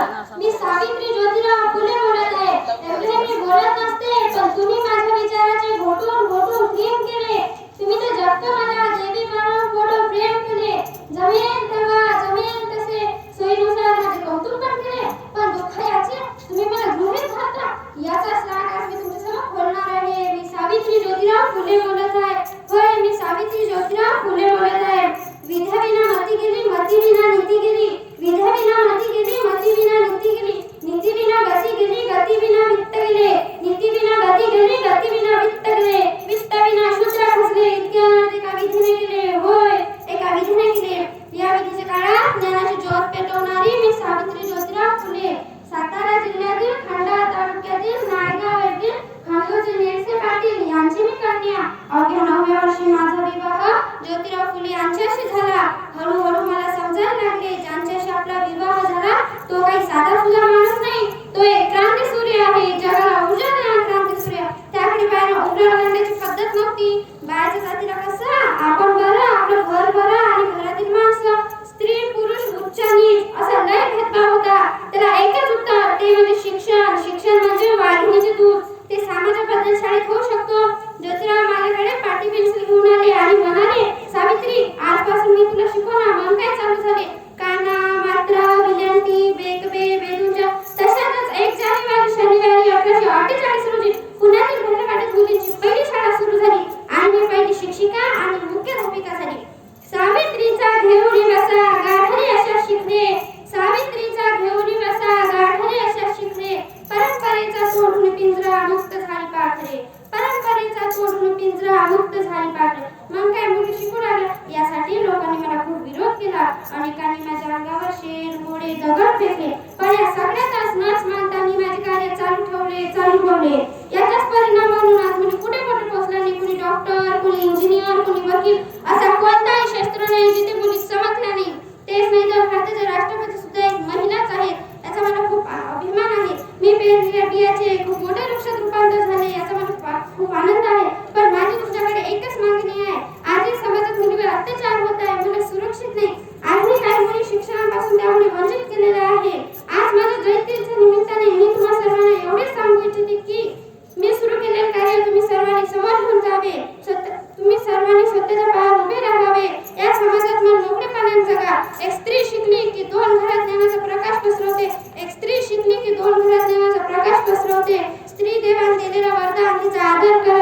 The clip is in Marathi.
मी सावित्री ज्योतिराव फुले बोलत आहे. एवढे मी बोलत नसते पण तुम्ही माझ्या विचाराचे घोटून घोटून प्रेम केले. तुम्ही तर जगत मला जेबी मानव फोडो प्रेम केले. जमेल तेव्हा जमेल तसे. सोयीनुसार माझे कौतुक पण केले. पण दुःख याचे तुम्ही मला गृहित धरता. याचा सार आज मी तुमच्यासमोर बोलणार आहे. मी सावित्री ज्योतिराव फुले बोलत आहे. होय मी सावित्री ज्योतिराव फुले बोलत आहे. विधविना पेटवणारी मी सावित्री ज्योतिराव फुले. सातारा जिल्ह्यातील खंडाळा तालुक्यातील नायगाव येथील खानगोचे नेरसे पाटील यांची मी कन्या. अवघ्या नवव्या वर्षी माझा विवाह ज्योतिराव फुले यांच्याशी झाला. हळूहळू मला समजायला लागले ज्यांच्याशी आपला विवाह झाला तो काही साधा सुद्धा माणूस नाही. तो एक क्रांती सूर्य आहे. जगाला उजळ देणारा क्रांती सूर्य. त्याकडे बाहेर उघड्या करण्याची पद्धत नव्हती. बाहेरच्या जातीला कसं? आपण बरं आपलं घर बरं आणि घरातील माणसं स्त्री पुरुष उच्च नीच असा लय भेदभाव होता त्याला एकच उत्तर ते म्हणजे शिक्षण शिक्षण म्हणजे वाढवण्याचे म्हणजे दूध ते समाजाबद्दल शाळेत होऊ शकतो. ज्योतिराव माझ्याकडे पाटी पेन्सिल घेऊन सोडून पिंजरा मुक्त झाली पाहिजे. मग काय मुली शिकून लागल्या यासाठी लोकांनी मला खूप विरोध केला. अनेकांनी माझ्या अंगावर शेर मोडे दगड फेकले. पण या सगळ्यातच मानता मी माझे कार्य चालू ठेवले चालू ठेवले. याचाच परिणाम म्हणून आज मुली कुठे कुठे पोहोचल्या नाही कुणी डॉक्टर कुणी इंजिनियर कुणी वकील असा कोणताही क्षेत्र नाही जिथे मुली चमकल्या नाही. तेच नाही तर भारताचे राष्ट्रपती सुद्धा एक महिलाच आहेत याचा मला खूप अभिमान आहे. मी पेरलेल्या बियाचे खूप मोठे वृक्षात रूपांतर झाले याचा मला खूप आ- खूप आनंद आहे पण माझी तुमच्याकडे एकच मागणी आहे आजही समाजात मुलीवर अत्याचार होत आहे मुलं सुरक्षित नाही आजही काही मुली शिक्षणापासून त्यामुळे वंचित केलेल्या आहे आज माझ्या जयंतीच्या निमित्ताने मी तुम्हा सर्वांना एवढेच सांगू इच्छिते की मी सुरू केलेले कार्य तुम्ही सर्वांनी समोर घेऊन जावे सत्य तुम्ही सर्वांनी सत्याच्या उभे राहावे. या समाजात मन मोकळेपणाने जगा. एक स्त्री शिकली की दोन घरात ज्ञानाचा प्रकाश पसरवते. एक स्त्री शिकली की दोन घरात ज्ञानाचा प्रकाश पसरवते. स्त्री देवाने दिलेला वरदान तिचा आदर करा.